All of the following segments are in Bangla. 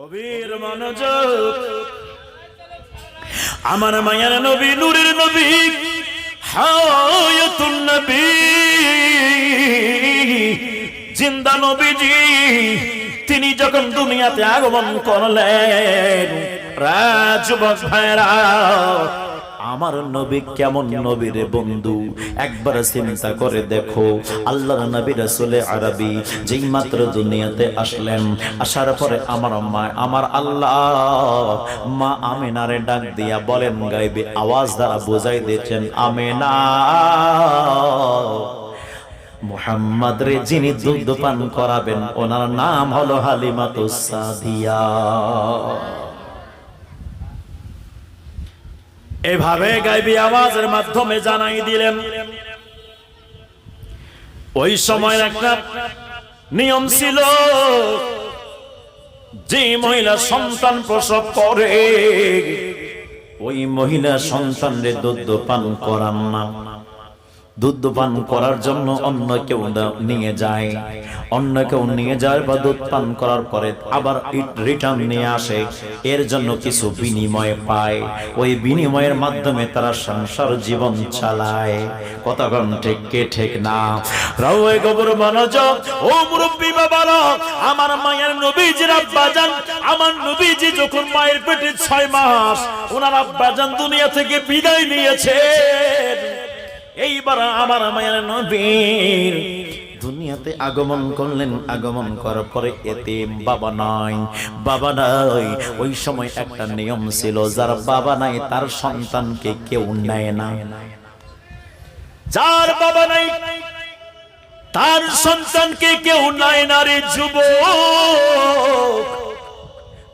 গভীর মনোযোগ। আমার মায়ার নবী, নূরের নবী, হায়াতুন নবী। জিন্দা নবীজি, তিনি যখন দুনিয়াতে আগমন করলেন রাজবক ভাইরা আমার নবী কেমন নবীর বন্ধু? একবার চিন্তা করে দেখো, আল্লাহর নবী রাসূলে আরবি যেই মাত্র দুনিয়াতে আসলেন, আসার পরে আমার মা, আমার আল্লাহ মা আমিনারে ডাক দিয়া বলেন, গাইবে আওয়াজ দ্বারা বোঝাই দিয়েছেন আমিনা। মুহাম্মদ রে, যিনি দুগ্ধ পান করাবেন, ওনার নাম হলো হালিমাতুস সাদিয়া এভাবে গাইবি আওয়াজের মাধ্যমে জানাই দিলেন। ওই সময় একটা নিয়ম ছিল, যে মহিলা সন্তান প্রসব করে, ওই মহিলা সন্তানরে দুধ পান করান না দুধ পান করার জন্য অন্য কেউ নিয়ে যায়। অন্য কেউ নিয়ে যায় বা দুধ পান করার পরে আবার রিটার্ন নিয়ে আসে। এর জন্য কিছু বিনিময় পায়। ওই বিনিময়ের মাধ্যমে তারা সংসার জীবন চালায়। কতক্ষণ ঠিক কে ঠিক না? গোবর ও আমার মায়ের নবীজির আব্বাজান আমার নবীজি যখন মায়ের পেটে ছয় মাস, ওনার আব্বাজান দুনিয়া থেকে বিদায় নিয়েছেন এইবার আমার মায়ের নবীর দুনিয়াতে আগমন করলেন। আগমন করার পরে এতে বাবা নাই। বাবা নাই। ওই সময় একটা নিয়ম ছিল, যার বাবা নাই, তার সন্তানকে কেউ নেয় না। যার বাবা নাই, তার সন্তানকে কেউ নাই না রে যুব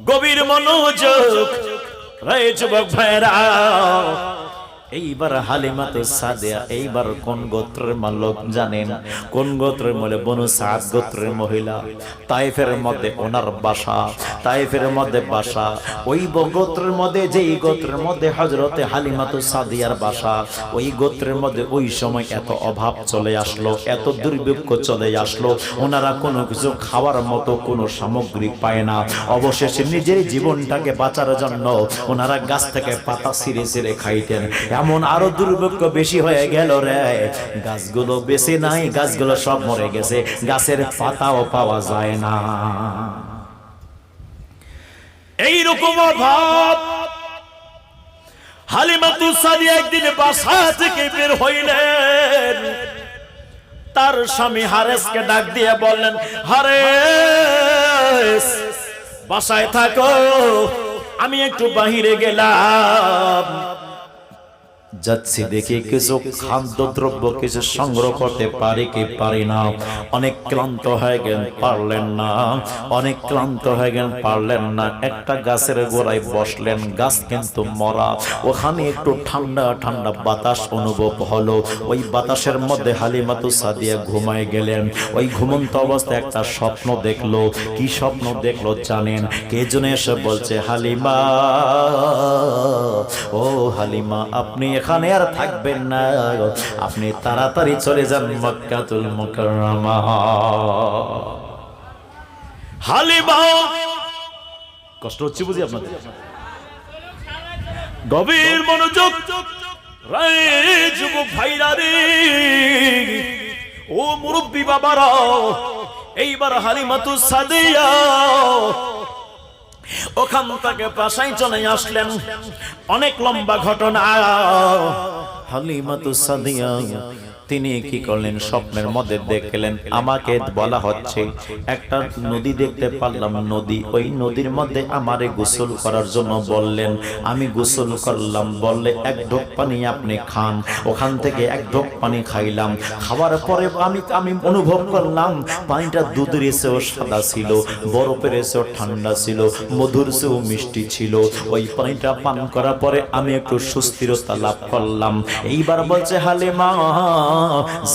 গভীর মনোযোগ, রে যুবক ভাইরা। এইবার হালিমা তো সাদিয়া, এইবার কোন গোত্রের মালক জানেন? কোন গোত্রের মলে? বনু সাদ গোত্রের মহিলা। তাইফের মধ্যে ওনার বাসা, তাইফের মধ্যে বাসা। ওই গোত্রের মধ্যে, যেই গোত্রের মধ্যে হজরতে হালিমা তো সাদিয়ার বাসা, ওই গোত্রের মধ্যে ওই সময় এত অভাব চলে আসলো, এত দুর্ভিক্ষ চলে আসলো। ওনারা কোনো কিছু খাওয়ার মতো কোনো সামগ্রী পায় না। অবশেষে নিজের জীবনটাকে বাঁচার জন্য ওনারা গাছ থেকে পাতা ছিঁড়ে ছিঁড়ে খাইতেন। এমন আরও দুর্ভিক্ষ বেশি হয়ে গেল রে। গাছগুলো বেশি নাই, গাছগুলো সব মরে গেছে, গাছের পাতাও পাওয়া যায় না। এইরকম অভাব। হালিমাতু সাদি একদিন বাসা থেকে বের হইলেন। তার স্বামী হারেসকে ডাক দিয়ে বললেন, হারেস, বাসায় থাকো, আমি একটু বাহিরে গেলাম। যাচ্ছি দেখি কিছু খাদ্য দ্রব্য কিছু সংগ্রহ করতে পারি কি পারি না অনেক ক্লান্ত হয়ে গেলেন পারলেন না অনেক ক্লান্ত হয়ে গেলেন পারলেন না একটা গাছের গোড়ায় বসলেন গাছ কিন্তু মরা ওখানে একটু ঠান্ডা ঠান্ডা বাতাস অনুভব হলো ওই বাতাসের মধ্যে হালিমাতু সাদিয়া ঘুমায় গেলেন ওই ঘুমন্ত অবস্থায় একটা স্বপ্ন দেখল কি স্বপ্ন দেখল জানেন কে জন এসে বলছে হালিমা ও হালিমা আপনি এখানে আর থাকবেন না আপনি তাড়াতাড়ি চলে যান মক্কাতুল মুকাররমা। হালিমা কষ্ট হচ্ছে বুঝি আপনাদের? গভীর মনোযোগ। যুবক ভাইরা রে। ও মুরব্বী বাবারা, এইবার হালিমাতু সাদিয়া। ওখান থেকে বাসায় চলে আসলেন। অনেক লম্বা ঘটনা। হালিমাতু সাদিয়া। তিনি কি করলেন? স্বপ্নের মধ্যে দেখলেন। আমাকে বলা হচ্ছে একটা নদী দেখতে পারলাম। নদী ওই নদীর মধ্যে আমারে গোসল করার জন্য বললেন আমি গোসল করলাম। বললে এক ঢোক পানি আপনি খান। ওখান থেকে এক ঢোক পানি খাইলাম। খাওয়ার পরে আমি আমি অনুভব করলাম পানিটা দুধের এসেও সাদা ছিল বরফের এসেও ঠান্ডা ছিল মধুর চেয়েও মিষ্টি ছিল। ওই পানিটা পান করার পরে আমি একটু সুস্থিরতা লাভ করলাম এইবার বলছে হালিমা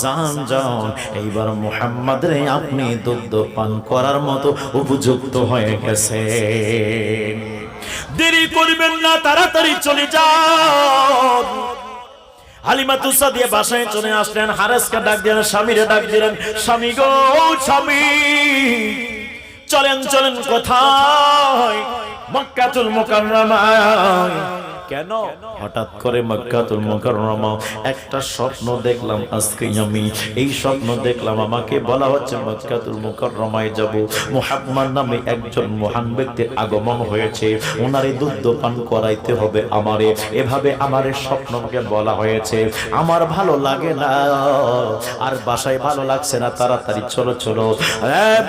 যান এইবার মোহাম্মদ রে আপনি দুধ পান করার মতো উপযুক্ত হয়ে গেছে। দেরি করবেন না, তাড়াতাড়ি চলে যান। হালিমা তুসা দিয়ে বাসায় চলে আসলেন, হারেসকে ডাক দিলেন, স্বামীরে ডাক দিলেন, স্বামী গো, স্বামী, চলেন চলেন কোথায়? মক্কাতুল মুকাররমায়। কেন? হঠাৎ করে মক্কাতুল মুকাররমা একটা স্বপ্ন দেখলাম আজকে আমি। এই স্বপ্ন দেখলাম আমাকে বলা হচ্ছে, মক্কাতুল মুকাররমায় যাব। মুহাম্মদ নামে একজন মহান ব্যক্তির আগমন হয়েছে। ওনারে দুধ পান করাইতে হবে আমারে। এভাবে আমারে স্বপ্নকে বলা হয়েছে। আমার ভালো লাগে না। আর বাসায় ভালো লাগছে না, তাড়াতাড়ি চলো চলো।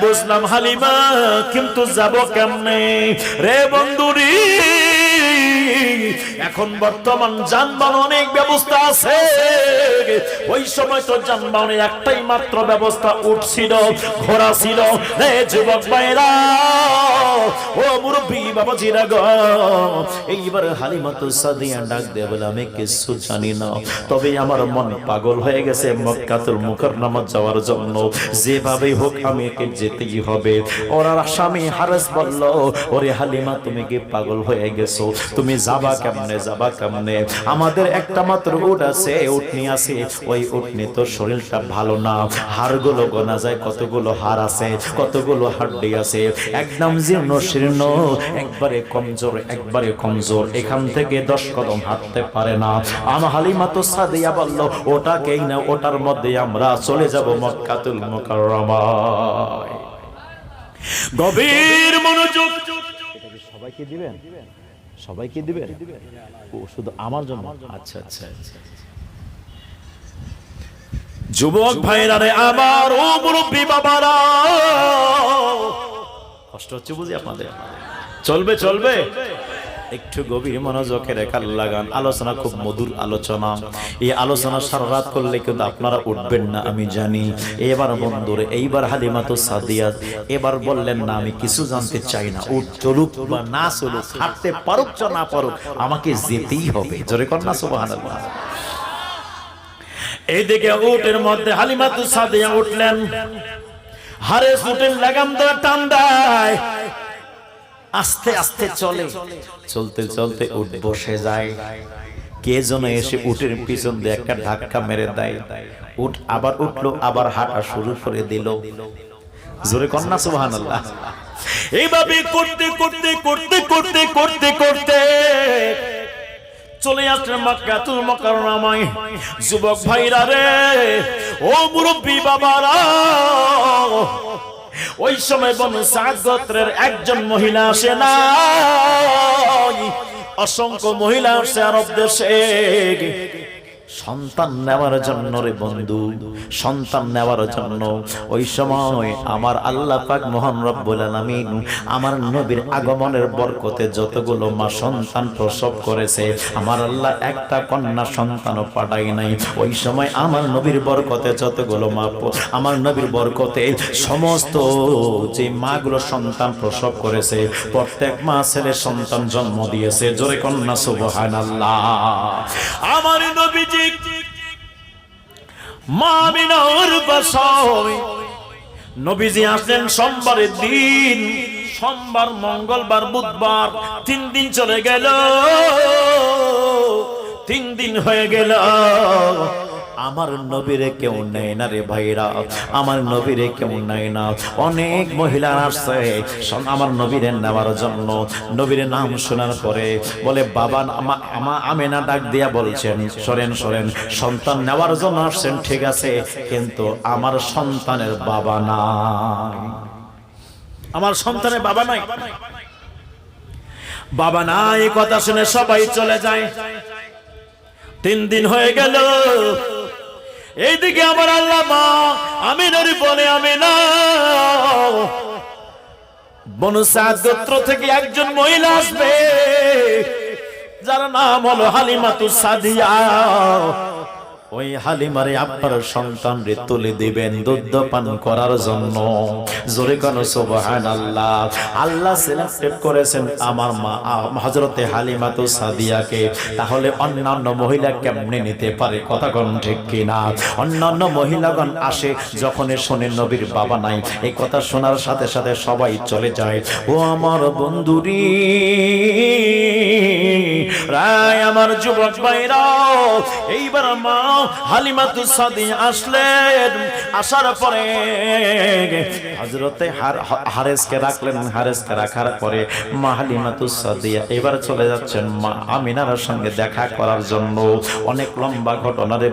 বুঝলাম হালিমা, কিন্তু যাব কেমনে? রে বন্ধুরি এখন বর্তমান যানবাহন অনেক ব্যবস্থা আছে। ওই সময় তো যানবাহনের একটাই মাত্র ব্যবস্থা উঠছিল, ঘোড়া ছিল। যুবক ভাইরা, ও মুরব্বী বাবাজিরা গ, এইবার হালিমাতু সাদিয়া ডাক দেয়া বলে, আমি কিছু জানি না, তবে আমার মন পাগল হয়ে গেছে মক্কাতুল মুকাররমা যাওয়ার জন্য। যেভাবে হোক আমি একে যেতেই হবে। ওর স্বামী হারেস বলল, ওরে হালিমা, তুমি কি পাগল হয়ে গেছো? তুমি যাবা কেমনে যাবা কেমনে? আমাদের একটা মাত্র উট আছে উটনি আছে ওই উটনি তো শরীরটা ভালো না। হাড়গুলো গোনা যায় কতগুলো হাড় আছে কতগুলো হাড্ডি আছে। একদম জীর্ণ শীর্ণ একবারে কমজোর একবারে কমজোর। এখান থেকে দশ কদম হাঁটতে পারে না। আমার হালিমা তো সাদিয়া বলল ওটাকেই না ওটার মধ্যে আমরা চলে যাব মক্কাতুল মুকাররমায় গভীর মনোযোগ সবাইকে দিবেন? সবাইকে দিবেন শুধু আমার জন্য? আচ্ছা আচ্ছা আচ্ছা। যুবক ভাইরা রে আমার ও মুরব্বী বাবারা, কষ্ট হচ্ছে বুঝি আপনাদের? চলবে চলবে? একটু গভীর মনোযোগের রেখার লাগান আলোচনা খুব মধুর আলোচনা। এই আলোচনা সারা রাত করলে কিন্তু আপনারা উঠবেন না, আমি জানি। এবার বন্ধুরে, এইবার হালিমা তো সাদিয়াত, এবার বললেন, না, আমি কিছু জানতে চাই না। উঠ, চলুক বা না চলুক, হাঁটতে পারুক চা না পারুক, আমাকে যেতেই হবে। জোরে কন্যা সুবহানাল্লাহ। এইদিকে উটের মধ্যে হালিমাতু সাদিয়া উঠলেন। হারে উটের লাগাম ধরে টান দেয়। আস্তে আস্তে চলে। চলতে চলতে উঠ বসে যায়। কে যেন এসে উটের পিছন দিয়ে একটা ধাক্কা মেরে দেয়। উঠ আবার উঠল, আবার হাঁটা শুরু করে দিল। জোরে কন্যা, সুবহানাল্লাহ। এইভাবে করতে করতে করতে করতে করতে করতে চলে আসলে আসলেন মক্কাতুল মুকাররমায়। যুবক ভাইরা রে, ও মুরব্বী বাবারা ওই সময় বনু সাদ গোত্রের একজন মহিলা আসে না অসংখ্য মহিলা আসে আরব দেশে সন্তান নেওয়ার জন্য রে বন্ধু, সন্তান নেওয়ার জন্য। ওই সময় আমার আল্লাহ পাক মোহন রব্বুল আলামিন আমার নবীর আগমনের বরকতে যতগুলো মা সন্তান প্রসব করেছে, আমার আল্লাহ একটা কন্যা সন্তানও পাঠাই নাই। ওই সময় আমার নবীর বরকতে যতগুলো মা আমার নবীর বরকতে সমস্ত যে মাগুলো সন্তান প্রসব করেছে, প্রত্যেক মা ছেলে সন্তান জন্ম দিয়েছে। জোরে কন্যা সুবহানাল্লাহ। আমার নবীজি নবীজি আসলেন সোমবারের দিন। সোমবার, মঙ্গলবার, বুধবার, তিন দিন চলে গেল। তিন দিন হয়ে গেল। আমার নবীরে কেউ নেয় না রে ভাইরা, আমার নবীরে কেউ নেয় না। অনেক মহিলা আসছে আমার নবীরে নেওয়ার জন্য। নবীরে নাম শোনার পরে বলে, বাবা, আমা আমা, আমেনা ডাক দিয়া বলছেন, সরেন সরেন, সন্তান নেওয়ার জন্য আসছেন, ঠিক আছে, কিন্তু আমার সন্তানের বাবা নাই। আমার সন্তানের বাবা নাই। বাবা নাই এ কথা শুনে সবাই চলে যায়। তিন দিন হয়ে গেল এইদিকে আমার আল্লাহ মা আমি নারী বলে আমি না বনসাদ গোত্র থেকে একজন মহিলা আসবে, যার নাম হলো হালিমাতু সাদিয়া। ওই হালিমারে আপনার সন্তান রে তুলে দিবেন, দুধ পান করার জন্য। জোরে কোন সুবহান আল্লাহ আল্লাহ সিলেক্টেড করেছেন আমার মা হজরতে হালিমাতু সাদিয়াকে। তাহলে অন্যান্য মহিলা কেমনে নিতে পারে? কথা কোন ঠিক কিনা? অন্যান্য মহিলাগণ আসে যখন শোনে নবীর বাবা নাই, এই কথা শোনার সাথে সাথে সবাই চলে যায়। ও আমার বন্ধুরি, রায় আমার যুবক ভাইরা, এইবার মা হালিমাতু সাদি আসলেন। আসার পরে হজরতে হারেসকে রাখলেন, হারেসকে রাখার পরে মা হালিমাতু সাদিয়া এবার চলে যাচ্ছেন মা আমিনার সঙ্গে দেখা করার জন্য। অনেক লম্বা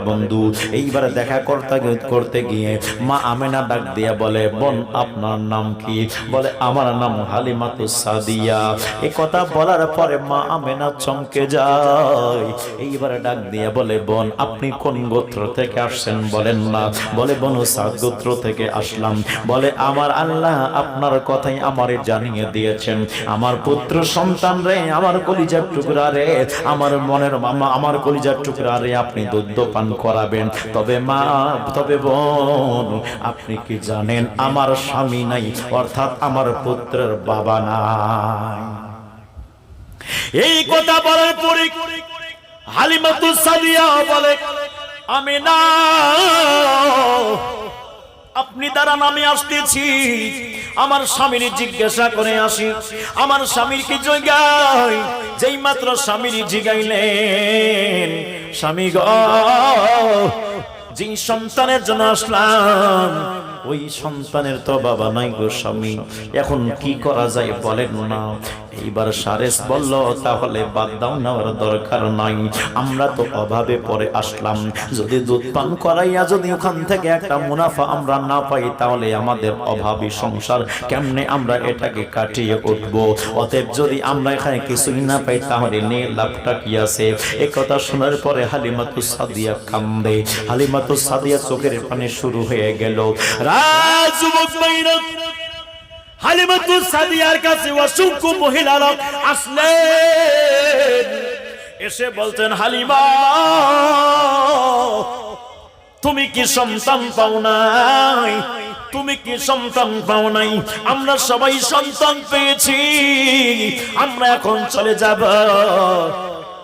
বন্ধু। এইবার দেখা করতে করতে গিয়ে মা আমিনা ডাক দিয়া বলে, বোন, আপনার নাম কি? বলে, আমার নাম হালিমাতু সাদিয়া এ কথা বলার পরে মা আমিনা চমকে যায়। এইবার ডাক দিয়া বলে, বোন, আপনি কোন গোত্র থেকে আসছেন বলেন না। বলে বনু সাদ গোত্র থেকে আসলাম। বলে, আমার আল্লাহ আপনার কথাই আমারে জানিয়ে দিয়েছেন। আমার পুত্র সন্তান রে, আমার কলিজার টুকরা রে, আমার মনের মামা, আমার কলিজার টুকরা রে আপনি দুধ পান করাবেন। তবে মা, তবে বোন, আপনি কি জানেন, আমার স্বামী নাই, অর্থাৎ আমার পুত্রের বাবা নাই। এই কথা বলার পরে হালিমাতু সাদিয়া বলে আমি না। আপনি দাঁড়ান আমি আসতেছি। আমার স্বামীর জিজ্ঞাসা করে আসি। আমার স্বামীর কি জয়গাই যেই মাত্র স্বামীর জিগাইলেন, স্বামী গ, যেই সন্তানের জন্য আসলাম, ওই সন্তানের তো বাবা নাই গো স্বামী। এখন কি করা যায় বলেন না। এইবার সারেস বলল, তাহলে বাদ দাও, নেওয়ার দরকার নাই। আমরা তো অভাবে পরে আসলাম। যদি দুধ পান করাইয়া যদি ওখান থেকে একটা মুনাফা আমরা না পাই, তাহলে আমাদের অভাবী সংসার কেমনে আমরা এটাকে কাটিয়ে উঠব? অতএব যদি আমরা এখানে কিছুই না পাই, তাহলে নিয়ে লাভটা কি আছে? এ কথা শোনার পরে হালিমাতু সাদিয়া কান্দে। হালিমাতু সাদিয়া চোখের পানি শুরু হয়ে গেল। রাজ যুবক হালিমাতু সাদিয়ার কাছে অসংখ্য মহিলারা আসলেন। এসে বলতেন হালিমা, তুমি কি সন্তান পাও নাই? তুমি কি সন্তান পাও নাই? আমরা সবাই সন্তান পেয়েছি। আমরা এখন চলে যাব।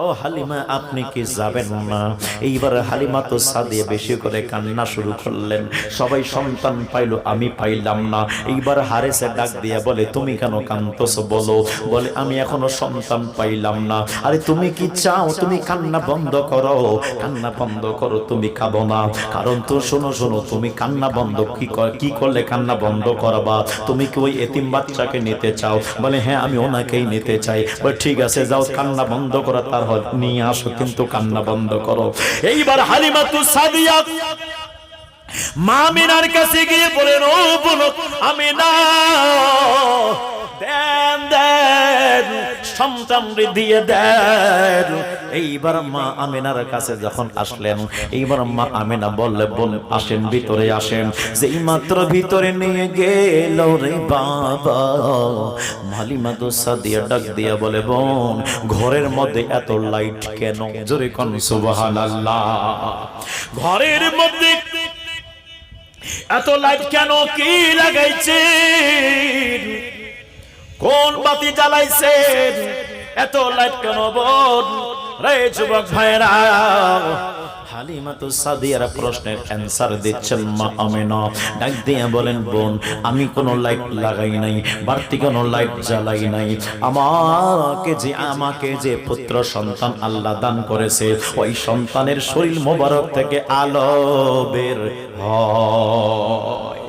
ও হালিমা, আপনি কি যাবেন না? এইবার হালিমা তো সাদিয়ে বেশি করে কান্না শুরু করলেন। সবাই সন্তান পাইলো, আমি পাইলাম না। এইবার হারেসে ডাক দিয়ে বলে, তুমি কেন কান্তস বলো। বলে, আমি এখনও সন্তান পাইলাম না। আরে, তুমি কি চাও? তুমি কান্না বন্ধ করো। কান্না বন্ধ করো, তুমি খাব না। কারণ তো শোনো শোনো, তুমি কান্না বন্ধ কি কি করলে কান্না বন্ধ করবা? তুমি কি ওই এতিম বাচ্চাকে নিতে চাও? বলে হ্যাঁ আমি ওনাকেই নিতে চাই। বলে, ঠিক আছে, যাও, কান্না বন্ধ করা, তার নিয়ে আসো কিন্তু কান্না বন্ধ করো। এইবার হালিমাতু সাদিয়া মামিনার কাছে গিয়ে বলেন, ও বলো আমি না, দেন দেন সন্তান দিয়ে দেন। এইবার মা আমিনার কাছে যখন আসলেন, এইবার মা আমিনা বললে, বোন, আসেন, ভিতরে আসেন। যেই মাত্র ভিতরে নিয়ে গেল রে বাবা। মালিমা তো সাদিয়া ডাক দিয়া বলে, বোন, ঘরের মধ্যে এত লাইট কেন? জোরে কোন, সুবহানাল্লাহ। ঘরের মধ্যে এত লাইট কেন? কি লাগাইছে কোন বাতি জ্বালাইছেন এত লাইট কেন বোন রে যুবক ভাইরা প্রশ্নের দিচ্ছেন মা দিয়ে বলেন আমি কোনো লাইট লাগাই নাই, বাড়তি কোনো লাইট জ্বালাই নাই। আমাকে যে আমাকে যে পুত্র সন্তান আল্লাহ দান করেছে, ওই সন্তানের শরীর মোবারক থেকে আলো বের হয়।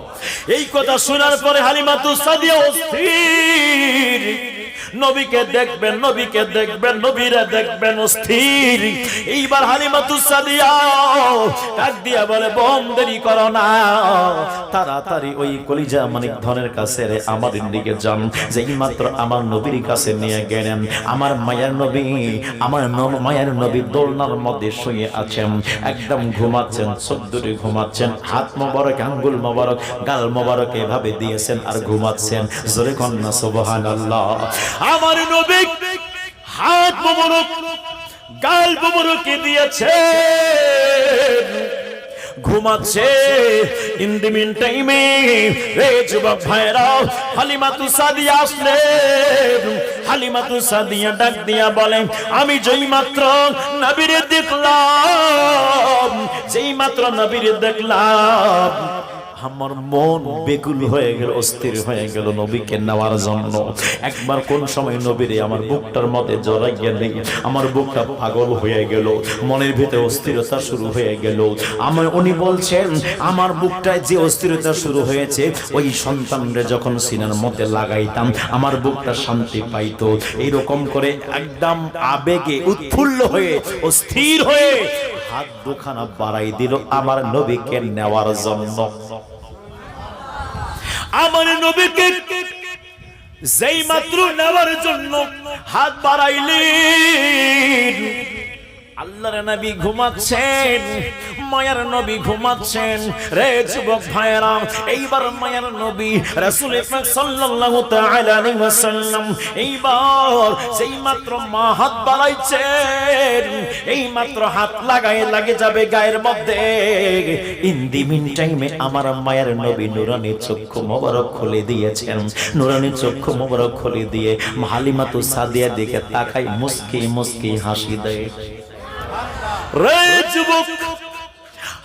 এই কথা শোনার পরে হালিমাতু সাদিয়া অস্থির। নবীকে দেখবেন নবীকে দেখবেন, নবীরা দেখবেন অস্থির। এইবার হালিমাতু সাদিয়া ডাক দিয়া বলে বোম দেরি করো না। তাড়াতাড়ি ওই কলিজা মানিক ধনের কাছে আমাদের দিকে যান। যেই মাত্র আমার নবীর কাছে নিয়ে গেলেন, আমার মায়ের নবী, আমার মায়ের নবী দোলনার মধ্যে শুয়ে আছেন। একদম ঘুমাচ্ছেন চোদ্দটি ঘুমাচ্ছেন, হাত মোবারক, আঙ্গুল মোবারক, গাল মোবারক এভাবে দিয়েছেন আর ঘুমাচ্ছেন। জোরে কন্যা সুবহান আমার নবী হাত মোবারক, গাল মোবারকে দিয়েছে। ঘুমাচ্ছে ইন দি মিন টাইমে রে যুবক ভাইরা হালিমাতু সাদিয়া আসলেন হালিমাতু সাদিয়া ডাক দিয়া বলেন আমি যেই মাত্র নবীরে দেখলাম, যেই মাত্র নবীরে দেখলাম আমার মন বেকুল হয়ে গেল, অস্থির হয়ে গেল নবীকে নেওয়ার জন্য। একবার কোন সময় নবীরে আমার বুকটার মধ্যে জড়াইয়া নেই, আমার বুকটা পাগল হয়ে গেল, মনের ভিতরে অস্থিরতা শুরু হয়ে গেল। আমার উনি বলছেন, আমার বুকটায় যে অস্থিরতা শুরু হয়েছে, ওই সন্তানরে যখন সিনার মধ্যে লাগাইতাম, আমার বুকটা শান্তি পাইতো। এইরকম করে একদম আবেগে উৎফুল্ল হয়ে, অস্থির হয়ে হাত দুখানা বাড়াই দিল আমার নবীকে নেওয়ার জন্য। আমার নবীকে যেই মাত্র নেওয়ার জন্য হাত বাড়াইলেন আল্লাহর নবী ঘুমাচ্ছেন, মায়ার নবী ঘুমাচ্ছেন। রে যুবক ভাইরা এইবার মায়ার নবী রাসূল পাক সাল্লাল্লাহু তাআলা আলাইহি ওয়াসাল্লাম এইবার সেই মাত্র মা হাত বাড়াইছেন, এই মাত্র হাত লাগায় লাগে যাবে গায়ের মধ্যে। ইন দি মিন টাইমে আমার মায়ের নবী নুরানি চক্ষু মোবারক খুলে দিয়েছেন। নুরানি চক্ষু মোবারক খুলে দিয়ে হালিমা তো সাদিয়া দিকে তাকাই মুস্কি মুস্কি হাসি দেয়। রে যুবক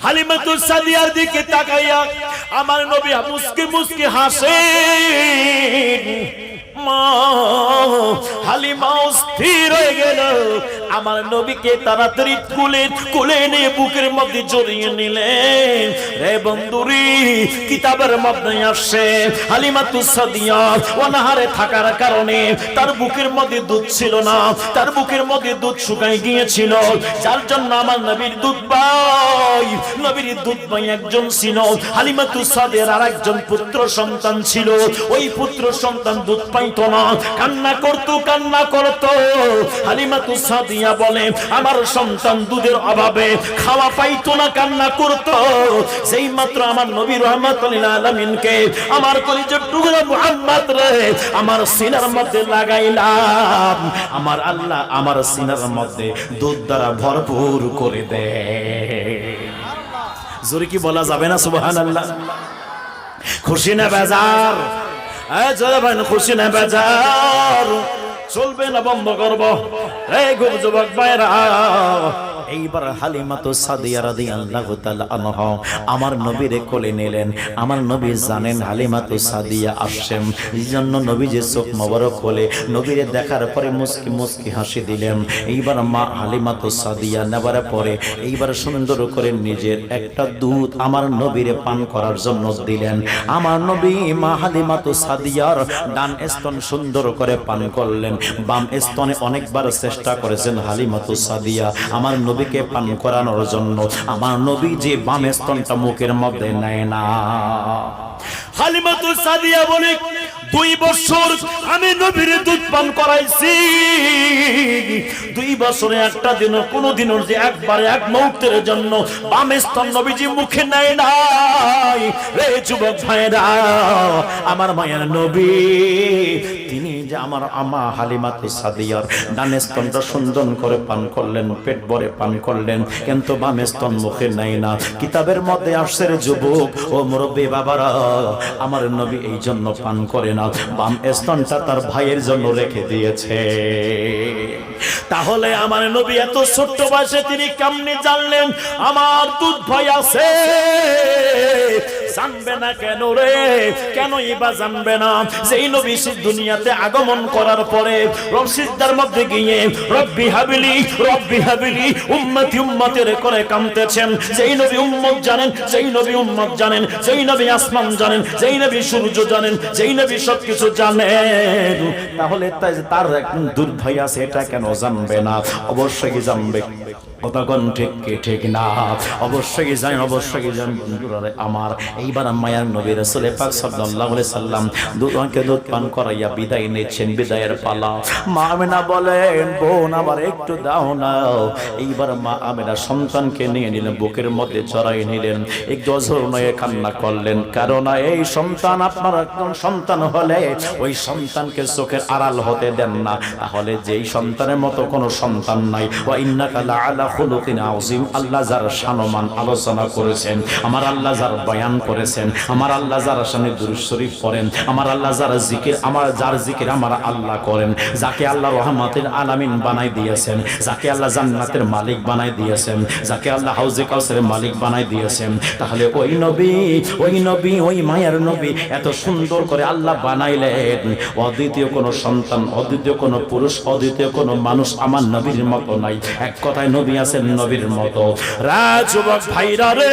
হালিমাতুর সাদিয়ার দিকে তাকাইয়া আমার নবী মুসকি মুসকি হাসে হালিমা বুকের মধ্যে থাকার কারণে তার বুকের মধ্যে দুধ ছিল না, তার বুকের মধ্যে দুধ শুকাই গিয়েছিল। যার জন্য আমার নবীর দুধ পাই, নবীর দুধ পাই একজন ছিল। সাদের আর একজন পুত্র সন্তান ছিল। ওই পুত্র সন্তান দুধ পাইতো না কান্না করতো কান্না করতো। হালিমাতু সাদিয়া বলে, আমার সন্তান দুধের অভাবে খাওয়া পাইতো না, কান্না করতো। সেই মাত্র আমার নবী রহমাতুল্লাহ আলামিনকে আমার কলিজার টুকরা মুহাম্মদ রে, আমার সিনার মধ্যে লাগাইলাম। আমার আল্লাহ আমার সিনার মধ্যে দুধ দ্বারা ভরপুর করে দেয় জোরে কি বলা যাবে না, সুবহানাল্লাহ? খুশি না, বেজার? খুশি না বেজার। চলবে না বন্ধ করব এই খুব যুবক ভাইরা এইবার হালিমা তো সাদিয়া রাদিয়াল্লাহু তাআলা আনহা, আমার নবীরে কোলে নিলেন। আমার নবী জানেন হালিমা তো সাদিয়া আসছেন। এই জন্য নবী যে চোখ মোবারক হলে নবীরে দেখার পরে মুস্কি মুস্কি হাসি দিলেন। এইবার মা হালিমা তো সাদিয়া নেবার পরে এইবার সুন্দর করে নিজের একটা দুধ আমার নবীরে পান করার জন্য দিলেন। আমার নবী মা হালিমা তো সাদিয়ার ডান স্তন সুন্দর করে পান করলেন। বাম স্তনে অনেকবার চেষ্টা করেছেন হালিমা তো সাদিয়া। আমার নবীকে পান করানোর জন্য। আমার নবী যে বামের স্তনটা মুখের মধ্যে নেয় না। হালিমাতুল সাদিয়া বলে দুই বছর আমি নবীর দুধ পান করাইছি। দুই বছরে একটা দিন কোন দিনও যে একবারে এক মুহূর্তের জন্য বাম নবীজি মুখে নেয় নাই। রে যুবক ভাইরা আমার মায়ের নবী, তিনি যে আমার আমা হালিমাতু সাদিয়ার ডানে স্তনটা সুন্দর করে পান করলেন, পেট ভরে পান করলেন, কিন্তু বাম স্তন মুখে নেয় না। কিতাবের মধ্যে আসছে যুবক, ও মুরব্বী বাবারা, আমার নবী এই জন্য পান করে না। বাম স্তনটা তার ভাইয়ের জন্য রেখে দিয়েছে। তাহলে আমার নবী এত ছোট্ট বয়সে তিনি কেমনি জানলেন? আমার দুধ ভাই আছে। জানবে না কেন রে? কেনই বা জানবে না? যেই নবী সে দুনিয়াতে আগমন করার পরে রসিদার মধ্যে গিয়ে, রব্বি হাবিলি রব্বি হাবিলি, উম্মতি উম্মতের করে কামতেছেন যেই নবী উম্মত জানেন, যেই নবী উম্মত জানেন, যেই নবী আসমান জানেন, যেই নবী সূর্য জানেন, যেই নবী সবকিছু জানেন। তাহলে তার দুর্ভাই আছে, এটা কেন জানবে না? অবশ্যই জানবে। কতক্ষণ ঠিক কি ঠিক না? অবশ্যই জানেন অবশ্যই জানেন বন্ধুরা আমার। এইবার মায়ার নবী রাসূল পাক সাল্লাল্লাহু আলাইহি সাল্লাম দুধকে দুধ পান করাইয়া বিদায় নিচ্ছেন, বিদায়ের পালা। মা আমেনা বলেন, বোন আমার একটু দাও না। এইবার মা আমেনা সন্তানকে নিয়ে নিলেন, বুকের মধ্যে চড়াই নিলেন, একটু অঝর নয়ে কান্না করলেন। কারণ এই সন্তান আপনার একজন সন্তান হলে ওই সন্তানকে চোখের আড়াল হতে দেন না। তাহলে যেই সন্তানের মতো কোনো সন্তান নাই। ওয়া ইন্নাকা লাআলা খুলুকিন আযীম আল্লাহ যার শানমান আলোচনা করেছেন, আমার আল্লাহ যার বয়ান করেছেন, আমার আল্লাহ যার সামনে আমার আল্লাহ যার জিকির, আমার যার জিকির আমার আল্লাহ করেন, যাকে আল্লাহ রহমাতের আলামিন বানাই দিয়েছেন, যাকে আল্লাহ জান্নাতের মালিক বানাই দিয়েছেন, যাকে আল্লাহ হাউজে কাউসারের মালিক বানাই দিয়েছেন, তাহলে ওই নবী ওই নবী, ওই মায়ের নবী এত সুন্দর করে আল্লাহ বানাইলেন। অদ্বিতীয় কোনো সন্তান, অদ্বিতীয় কোনো পুরুষ, অদ্বিতীয় কোনো মানুষ আমার নবীর মতো নাই। এক কথায় নবী আছেন নবীর মতো। রাজুবক ভাইরা রে,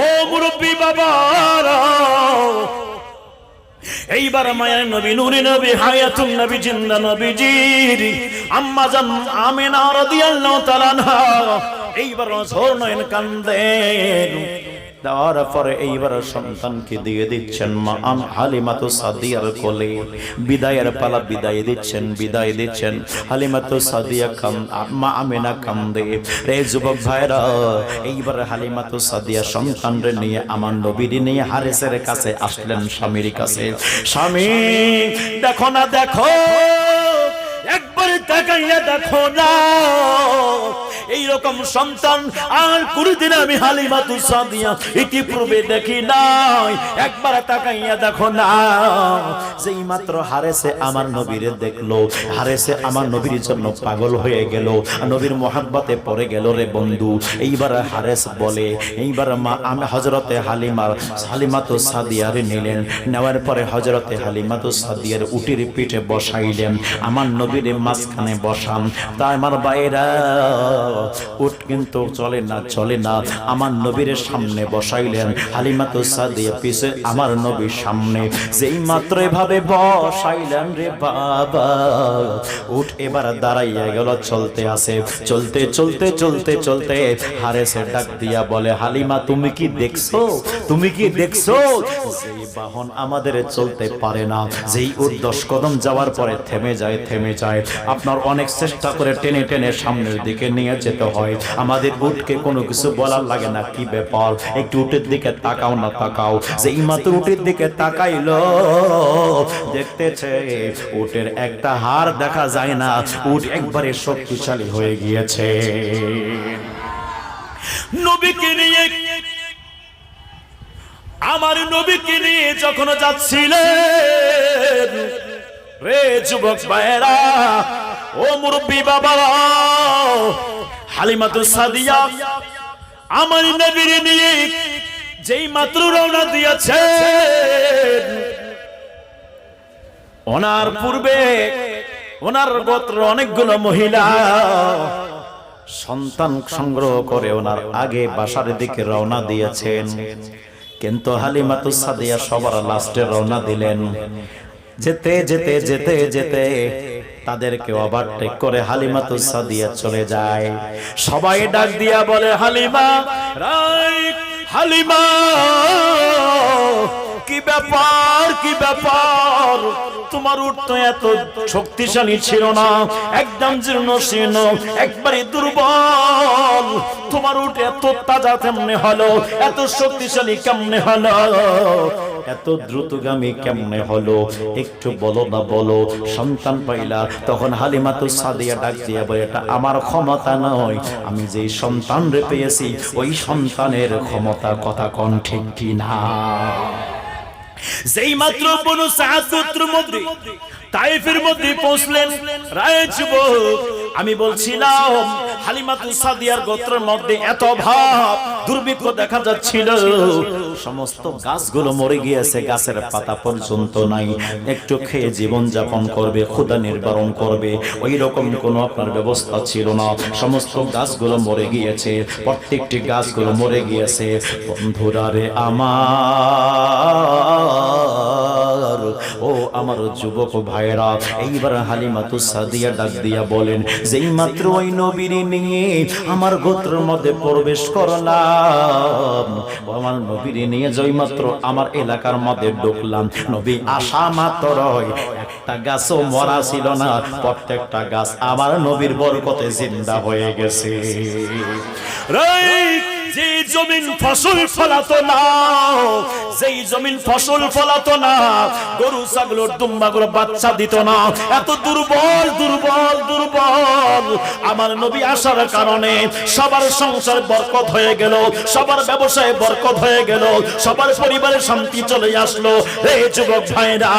ও মুরব্বী বাবারা। এইবার মায়ের নবী, নুরি নবী, হায়াতুন নবী, জিন্দা নবীজির আম্মা জান আমিনা রাদিয়াল্লাহু তাআলা এইবার ঝোর নয়ন কান্দেন। দেওয়ার পরে এইবার সন্তানকে দিয়ে দিচ্ছেন মা আম হালিমাতু সাদিয়ার কোলে। বিদায়ের পালা বিদায় দিচ্ছেন বিদায় দিচ্ছেন। হালিমাতু সাদিয়া কাম মা আমিনা কান্দে। রে যুবক ভাইরা, এইবার হালিমাতু সাদিয়া সন্তানরে নিয়ে, আমার নবীর নিয়ে হারেসের কাছে আসলেন স্বামীর কাছে। স্বামী, দেখো না, দেখো, একবার তাকাইয়া দেখো না। এইরকম সন্তান আর কোনদিন আমি হালিমাতু সাদিয়া ইতিপূর্বে দেখি নাই। একবার তাকাইয়া দেখো না। যেই মাত্র হারেসে আমার নবীরে দেখল, হারেসে আমার নবীর জন্য পাগল হয়ে গেল, নবীর মোহাব্বতে পড়ে গেল রে বন্ধু। এইবার হারেস বলে, এইবার মা আমি হজরতে হালিমার হালিমাতু সাদিয়ারে নিলেন। নেওয়ার পরে হজরতে হালিমাতু সাদিয়ার উটির পিঠে বসাইলেন। আমার নবীর মাঝখানে বসান। তা আমার বাইরা উট কিন্তু চলে না চলে না। আমার নবীর সামনে বসাইলেন হালিমাতু সাদিয়া পিছে আমার নবীর সামনে। যেই মাত্র এভাবে বসাইলেন রে বাবা। উঠ এবার দাঁড়াইয়া গেল, চলতে আসে চলতে চলতে চলতে চলতে হারেসে ডাক দিয়া বলে, হালিমা, তুমি কি দেখছ? তুমি কি দেখছ? বাহন আমাদের চলতে পারে না। যেই উট দশ কদম যাওয়ার পরে থেমে যায় থেমে যায়। আপনার অনেক চেষ্টা করে টেনে টেনে সামনের দিকে নিয়ে যেতে হয়। আমাদের উটকে কোনো কিছু বলার লাগে না, কি ব্যাপার? একটু উটের দিকে তাকাও না, তাকাও। যেই মাত্র উটের দিকে তাকাইলো, দেখতেছে উটের একটা হার দেখা যায় না। উট একবারে শক্তিশালী হয়ে গিয়েছে। নবীকে নিয়ে আমার নবীকে নিয়ে যখন যাচ্ছিলেন, রে যুবক ভাইয়েরা, ও মুরব্বী বাবা হালিমাতু সাদিয়া, আমার নবীর নিয়ে যেই মাত্র রওনা দিয়েছে ওনার পূর্বে ওনার গোত্র অনেকগুলো মহিলা সন্তান সংগ্রহ করে ওনার আগে বাসার দিকে রওনা দিয়েছেন। কিন্তু হালিমাতু সাদিয়া সবার লাস্টে রওনা দিলেন। যেতে যেতে যেতে যেতে তাদেরকে ওভারটেক করে হালিমাতু সাদিয়া চলে যায়। সবাই ডাক দিয়া বলে, হালিমা, রাইট, হালিমা! কি ব্যাপার কি ব্যাপার? তোমার উঠ তো এত শক্তিশালী ছিল না, একদম জীর্ণ শীর্ণ, একবারে দুর্বল। তোমার উঠ এত তাজা কেমনে হলো, এত শক্তিশালী কেমনে হলো? এত দ্রুতগামী কেমনে হলো? একটু বলো না বলো, সন্তান পাইলা, তখন হালিমাতু সাদিয়া ডাক দিয়া বলে, এটা আমার ক্ষমতা নয়, আমি যেই সন্তান রে পেয়েছি, ওই সন্তানের ক্ষমতা কথা কন ঠিক কি না যেই মাত্র বনু সাহায্য মধ্যে তাইফের মধ্যে পৌঁছলেন। রায় যুবক আমি বলছিলাম হালিমাতু সাদিয়ার গোত্রের মধ্যে এত ভাব দুর্ভিক্ষ দেখা যাচ্ছিল। সমস্ত গাছগুলো মরে গিয়েছে গাছের পাতা পর্যন্ত নাই। একটু খেয়ে জীবন যাপন করবে ক্ষুদা নির্বারণ করবে ওই রকম কোনো আপনার ব্যবস্থা ছিল না। সমস্ত গাছগুলো মরে গিয়েছে প্রত্যেকটি গাছগুলো মরে গিয়েছে। বন্ধুরা রে আমার ও আমার যুবক ভাইরা এইবার হালিমাতু সাদিয়া ডাক দিয়া বলেন, যেই মাত্র ওই নবীর নিয়ে আমার গোত্রের মধ্যে প্রবেশ করলাম আমার নবীর নিয়ে যেই মাত্র আমার এলাকার মধ্যে ঢুকলাম, নবী আশা মাত্র একটা গাছও মরা ছিল না, প্রত্যেকটা গাছ আমার নবীর বরকতে জিন্দা হয়ে গেছে। যে জমিন ফসল ফলাতো না যেই জমিন ফসল ফলাতো না, গরু ছাগলের দুম্বাগুলো বাচ্চা দিত না। এত দুর্বল দুর্বল দুর্বল। আমার নবী আসার কারণে সবার সংসার বরকত হয়ে গেল, সবার ব্যবসায় বরকত হয়ে গেল, সবার পরিবারে শান্তি চলে আসলো। রে যুবক ভাইরা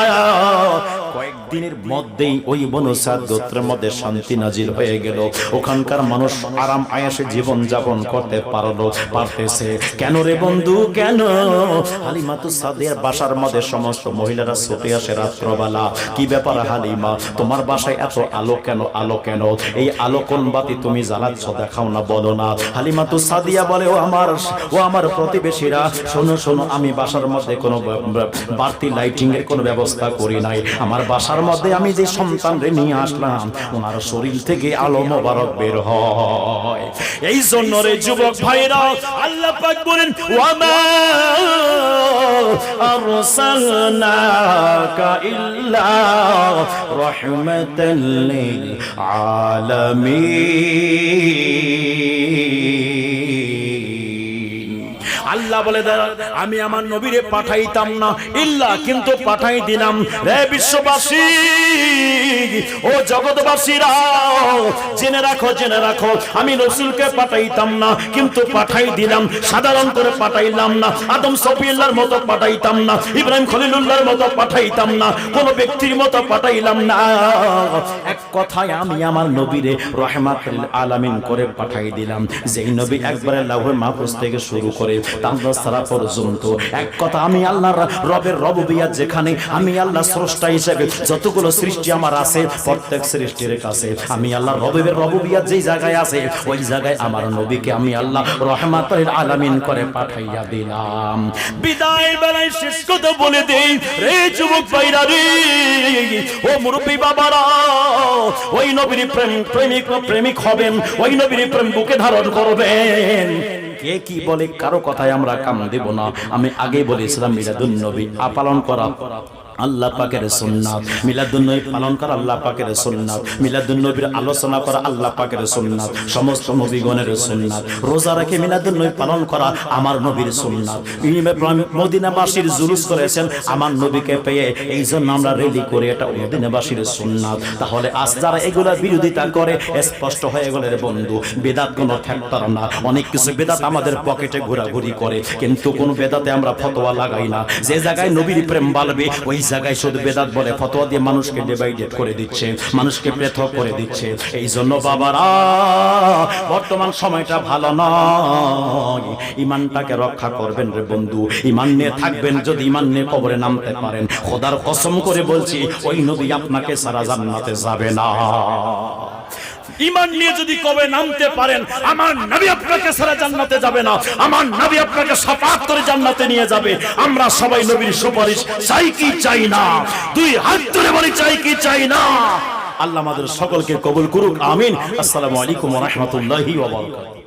কয়েকদিনের মধ্যেই ওই বনসাদ গোত্রের মধ্যে শান্তি নাজিল হয়ে গেল। ওখানকার মানুষ আরাম আয়াসে জীবন যাপন করতে পারল, পারতেছে। কেন রে বন্ধু, কেন? হালিমা তো সাদের বাসার মধ্যে সমস্ত মহিলারা ছুটে আসে রাত্রবেলা। কি ব্যাপার হালিমা? তোমার বাসায় এত আলো কেন আলো কেন? এই আলো কোন বাতি তুমি জ্বালাচ্ছ, দেখাও না, বলো না। হালিমা তো সাদিয়া বলে, ও আমার ও আমার প্রতিবেশীরা, শোনো শোনো, আমি বাসার মধ্যে কোনো বাড়তি লাইটিং এর কোনো ব্যবস্থা করি নাই। আমার বাসার মধ্যে আমি যে সন্তান রে নিয়ে আসলাম, ওনার শরীর থেকে আলো মোবারক বের হয়। এই জন্য রে যুবক ভাইরা, আল্লাহ পাক বলেন, ওয়ামা আরসালনাকা ইল্লা রাহমাতাল লিল আলামিন। আল্লাহ বলে আমি আমার নবীরে পাঠাইতাম না, ইল্লা কিন্তু পাঠাই দিলাম। রে বিশ্ববাসী, ও জগৎবাসীরা, জেনে রাখো জেনে রাখো, আমি রসুলকে পাঠাইতাম না, কিন্তু পাঠাই দিলাম, সাধারণ করে পাঠাইলাম না, আদম সফিউল্লাহর মতো পাঠাইতাম না, ইব্রাহিম খলিলুল্লাহর মতো পাঠাইতাম না, কোন ব্যক্তির মতো পাঠাইলাম না। এক কথায় আমি আমার নবীরে রহমাতুল আলামিন করে পাঠাই দিলাম, যেই নবী একবারে লাউহে মাহফুজ থেকে শুরু করে যেখানে, আমি আল্লাহ স্রষ্টা হিসেবে যতগুলো সৃষ্টি আমার আছে, প্রত্যেক আমি আল্লাহ যেই জায়গায় ওই জায়গায় আমার নবীকে আমি আল্লাহ রহমাতুল আলামিন করে পাঠাইয়া দিলাম। বিদায় বেলায় শেষ কথা বলে দেই ভাইরা রে, ও মুরব্বী ওই প্রেম, প্রেমিক প্রেমিক হবেন, ওই নবীর প্রেম বুকে ধারণ করবেন। কে কি বলে কারও কথায় আমরা কাম দেব না। আমি আগে বলেছিলাম মিলাদুল নবী আপালন পালন করা। আল্লাহ পাকের সুন্নাত। মিলাদুন নবী পালন করা আল্লাহ পাকের সুন্নাত। মিলাদুন নবীর আলোচনা করা আল্লাহ পাকের সুন্নাত। সমস্ত নবীগণের সুন্নাত। রোজা রেখে মিলাদুন নবী পালন করা আমার নবীর সুন্নাত। মদিনাবাসীর জুলুস করেছেন আমার নবীকে পেয়ে এই জন্য আমরা রেলি করে এটা মদিনাবাসীর সুন্নাত। তাহলে আজ যারা এগুলা বিরোধিতা করে স্পষ্ট হয়ে গেল বন্ধু বেদাত কোনো ফ্যাক্টর না। অনেক কিছু বেদাত আমাদের পকেটে ঘোরাঘুরি করে কিন্তু কোন বেদাতে আমরা ফতোয়া লাগাই না। যে জায়গায় নবীর প্রেম বাড়বে ওই জায়গায় শুধু বেদাত বলে ফতোয়া দিয়ে মানুষকে ডিভাইডেড করে দিচ্ছে, মানুষকে পৃথক করে দিচ্ছে। এই জন্য বাবারা, বর্তমান সময়টা ভালো নয়। ইমানটাকে রক্ষা করবেন রে বন্ধু। ইমান নিয়ে থাকবেন যদি ইমান নিয়ে কবরে নামতে পারেন। খোদার কসম করে বলছি, ওই নবী আপনাকে সারা জান্নাতে যাবে না। ইমান নিয়ে যদি কবে নামতে পারেন, আমার নবী আপনাকে সারা জান্নাতে যাবে না। আমার নবী আপনাকে সাফাত করে জান্নাতে নিয়ে যাবে। আমরা সবাই নবীর সুপারিশ, চাই কি, চাই না। দুই হাত ধরে বলি, চাই কি, চাই না। আল্লাহ আমাদের সকলকে কবুল করুক, আমিন। আসসালামু আলাইকুম ওয়া রাহমাতুল্লাহি ওয়া বারাকাতুহু।